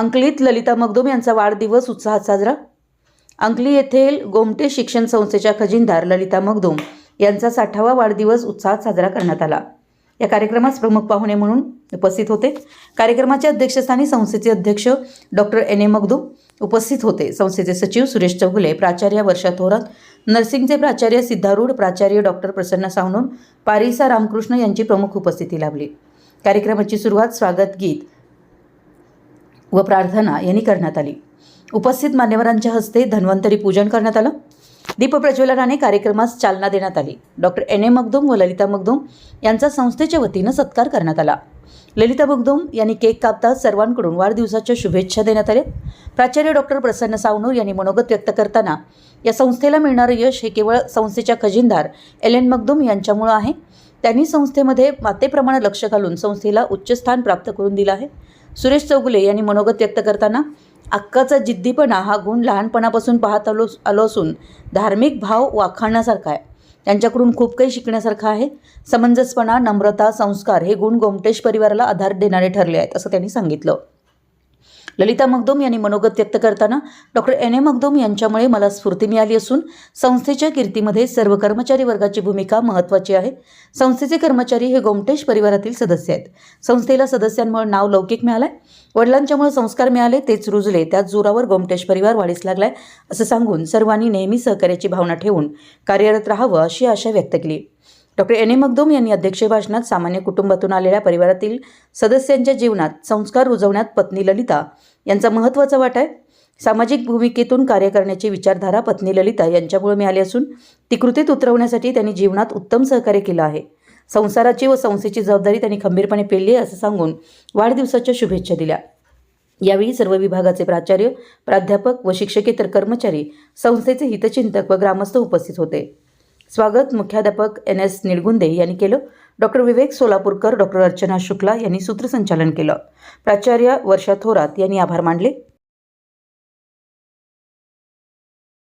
अंकलीत ललिता मगदूम यांचा वाढदिवस उत्साहात साजरा. अंकली येथील गोमटे शिक्षण संस्थेच्या खजिनदार ललिता मगदूम यांचा साठावा वाढदिवस उत्साहात साजरा करण्यात आला. या कार्यक्रमास प्रमुख पाहुणे म्हणून उपस्थित होते. कार्यक्रमाच्या अध्यक्षस्थानी संस्थेचे अध्यक्ष डॉक्टर एन ए मगदूम उपस्थित होते. संस्थेचे सचिव सुरेश चौगुले प्राचार्य वर्षा थोरात नर्सिंगचे प्राचार्य सिद्धारूढ प्राचार्य डॉक्टर प्रसन्न सावनून पारिसा रामकृष्ण यांची प्रमुख उपस्थिती लाभली. कार्यक्रमाची सुरुवात स्वागत गीत व प्रार्थना यांनी करण्यात आली. उपस्थित मान्यवरांच्या हस्ते धन्वंतरी पूजन करण्यात आलं. दीपप्रज्वलनाने कार्यक्रमास चालना देण्यात आली. Doctor N. ए. मगदुम व ललिता मगदुम यांचा संस्थेच्या वतीनं सत्कार करण्यात आला. ललिता मगदुम यांनी केक कापता सर्वांकडून वाढदिवसाच्या शुभेच्छा देण्यात आल्या. प्राचार्य डॉक्टर प्रसन्न सावनूर यांनी मनोगत व्यक्त करताना या संस्थेला मिळणारं यश हे केवळ संस्थेच्या खजिनदार एल. एन. मगदुम यांच्यामुळं आहे. त्यांनी संस्थेमध्ये मातेप्रमाणे लक्ष घालून संस्थेला उच्च स्थान प्राप्त करून दिलं आहे. सुरेश चौगुले यांनी मनोगत व्यक्त करताना अक्काचा जिद्दीपणा हा गुण लहानपणापासून पाहत आलो आलो असून धार्मिक भाव वाखाणण्यासारखा आहे. त्यांच्याकडून खूप काही शिकण्यासारखं आहे. समंजसपणा नम्रता संस्कार हे गुण गोमटेश परिवाराला आधार देणारे ठरले आहेत असं त्यांनी सांगितलं. ललिता मगदोम यांनी मनोगत व्यक्त करताना डॉक्टर एन ए मगदोम यांच्यामुळे मला स्फूर्ती मिळाली असून संस्थेच्या कीर्तीमध्ये सर्व कर्मचारी वर्गाची भूमिका महत्त्वाची आहे. संस्थेचे कर्मचारी हे गोमटेश परिवारातील सदस्य आहेत. संस्थेला सदस्यांमुळे नाव लौकिक मिळालंय. वडिलांच्यामुळे संस्कार मिळाले तेच रुजले त्याच जोरावर गोमटेश परिवार वाढीस लागलाय असं सांगून सर्वांनी नेहमी सहकार्याची भावना ठेवून कार्यरत राहावं अशी आशा व्यक्त केली. Doctor N. ए. मगदूम यांनी अध्यक्षीय भाषणात सामान्य कुटुंबातून आलेल्या परिवारातील सदस्यांच्या जीवनात संस्कार रुजवण्यात पत्नी ललिता यांचा महत्त्वाचा वाटा आहे. सामाजिक भूमिकेतून कार्य करण्याची विचारधारा पत्नी ललिता यांच्यामुळे मिळाली असून ती कृतीत उतरवण्यासाठी त्यांनी जीवनात उत्तम सहकार्य केलं आहे. संसाराची व संस्थेची जबाबदारी त्यांनी खंबीरपणे पेलली आहे असं सांगून वाढदिवसाच्या शुभेच्छा दिल्या. यावेळी सर्व विभागाचे प्राचार्य प्राध्यापक व शिक्षकेतर कर्मचारी संस्थेचे हितचिंतक व ग्रामस्थ उपस्थित होते. स्वागत. मुख्याध्यापक एन एस निळगुंदे यांनी केलं. डॉक्टर विवेक सोलापूरकर डॉक्टर अर्चना शुक्ला यांनी सूत्रसंचालन केलं. प्राचार्य वर्षा थोरात यांनी आभार मानले.